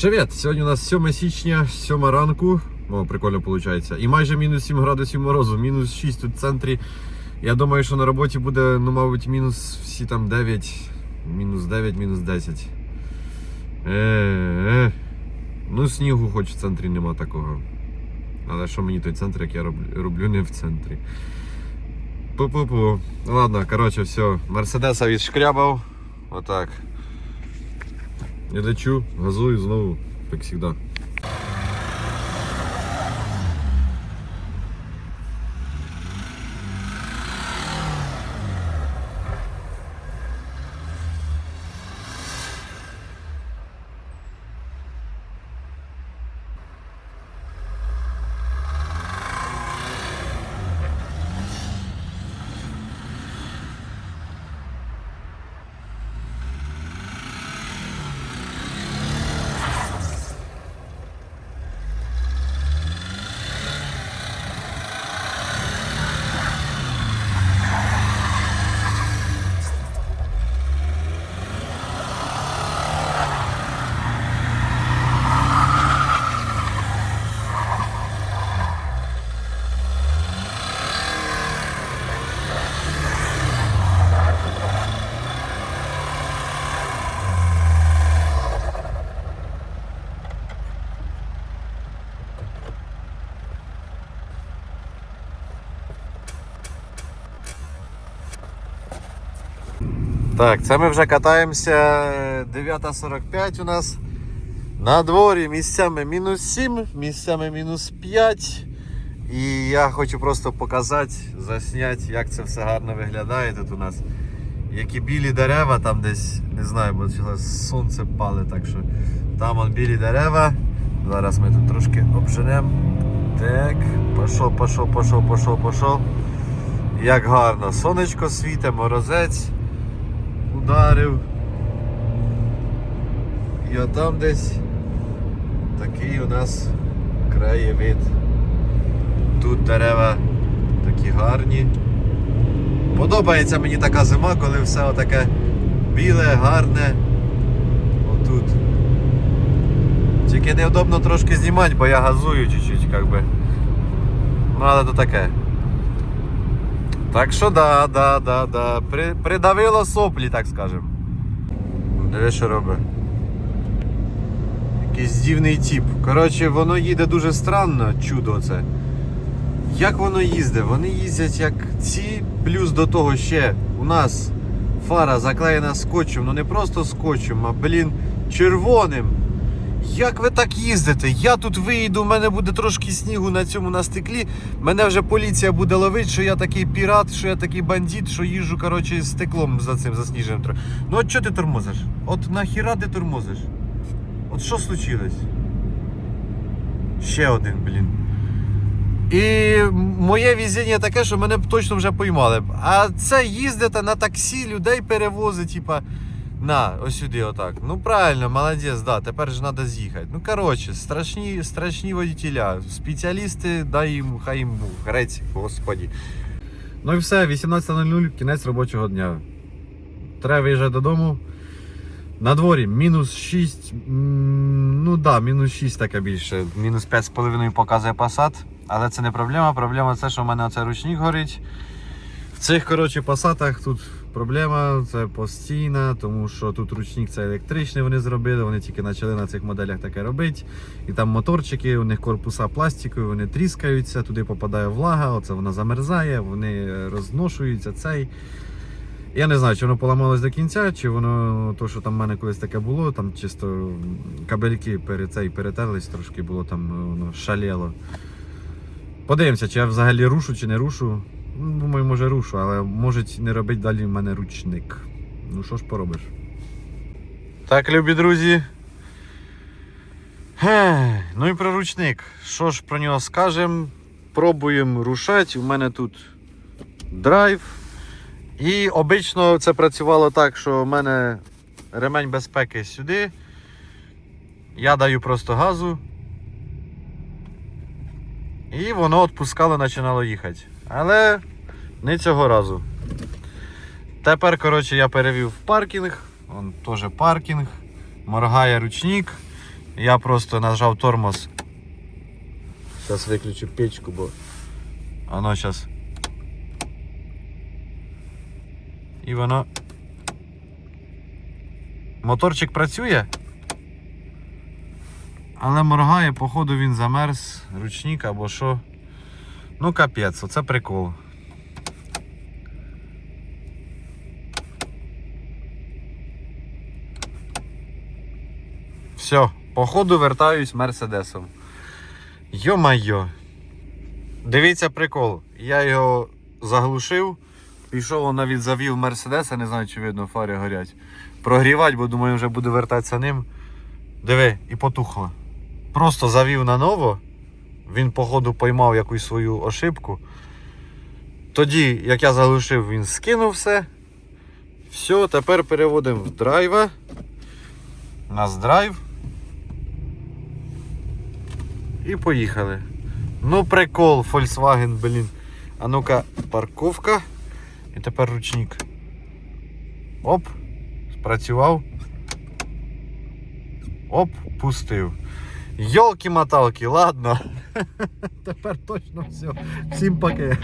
Привіт! Сьогодні у нас 7 січня, 7 ранку. О, прикольно виходить. І майже мінус 7 градусів морозу, мінус 6 тут в центрі. Я думаю, що на роботі буде, ну, мабуть, мінус всі там 9, мінус 9, мінус 10. Е-е. Ну, снігу хоч в центрі нема такого. Але що мені той центр, як я роблю не в центрі. Пу-пу-пу. Ладно, коротше, все. Мерседеса відшкрябав. Отак. Я дочу, газую знову, як завжди. Так, це ми вже катаємося 9.45 у нас. На дворі місцями мінус 7, місцями мінус 5. І я хочу просто показати, засняти, як це все гарно виглядає тут у нас. Які білі дерева там десь, не знаю, бо сонце палить, так що там он білі дерева. Зараз ми тут трошки обженемо. Так, пішов, пішов, пішов, пішов, пішов. Як гарно, сонечко світе, морозець ударив. І отам десь такий у нас краєвид. Тут дерева такі гарні. Подобається мені така зима, коли все отаке біле, гарне. Отут. Тільки неудобно трошки знімати, бо я газую чуть-чуть, як би. Ну, але то таке. Так що да, да, да, да. При, придавило соплі, так скажем. Диви, що робить. Якийсь дивний тип. Коротше, воно їде дуже странно, чудо це. Як воно їздить? Вони їздять як ці, плюс до того ще у нас фара заклеєна скотчем, ну не просто скотчем, а блін, червоним. Як ви так їздите? Я тут виїду, у мене буде трошки снігу на цьому на стеклі. Мене вже поліція буде ловити, що я такий пірат, що я такий бандит, що їжджу коротше, з стеклом за цим засніженим. Ну от чого ти тормозиш? От нахіра ти тормозиш? От що случилось? Ще один, блін. І моє візіння таке, що мене б точно вже поймали. А це їздити на таксі, людей перевозить, типа. На, ось сюди, отак. Ну правильно, молодець, да. Тепер ж треба з'їхати. Ну коротше, страшні, страшні водітеля. Спеціалісти, дай їм, хай їм Бог. Грець, господі. Ну і все, 18.00, кінець робочого дня. Треба виїжджати додому. На дворі мінус 6. Ну да, мінус 6 таке більше. Мінус 5,5 показує Passat. Але це не проблема. Проблема це, що в мене оцей ручник горить. В цих коротше, пасатах тут проблема, це постійна, тому що тут ручник це електричний вони зробили, вони тільки почали на цих моделях таке робити. І там моторчики, у них корпуса пластикові, вони тріскаються, туди попадає влага, оце вона замерзає, вони е, розношуються цей. Я не знаю, чи воно поламалось до кінця, чи воно то, що там в мене колись таке було, там чисто кабельки перед цей перетерлись, трошки було там е, воно шаліло. Подивимося, чи я взагалі рушу, чи не рушу. Думаю, може рушу, але може не робити далі в мене ручник. Ну що ж поробиш? Так, любі друзі. Ну і про ручник. Що ж про нього скажемо? Пробуємо рушати. У мене тут драйв. І обично це працювало так, що в мене ремень безпеки сюди. Я даю просто газу. І воно відпускало, починало їхати. Але не цього разу. Тепер, коротше, я перевів в паркінг. Вон теж паркінг. Моргає ручник. Я просто нажав тормоз. Зараз виключу печку, бо воно зараз. І воно. Моторчик працює. Але моргає, походу він замерз, ручник або що. Ну капець, оце прикол. Все, походу вертаюсь мерседесом. Йо-майо. Дивіться прикол. Я його заглушив, пішов навіть завів Мерседеса, не знаю, чи видно, фари горять. Прогрівати, бо думаю, вже буду вертатися ним. Диви, і потухло. Просто завів на ново. Він, походу, поймав якусь свою ошибку. Тоді, як я заглушив, він скинув все. Все, тепер переводимо в драйва. Нас драйв. І поїхали. Ну, прикол, Volkswagen, блін. А ну-ка, парковка. І тепер ручник. Оп, спрацював. Оп, пустив. Йолки-моталки, ладно. Тепер точно все. Всім пока.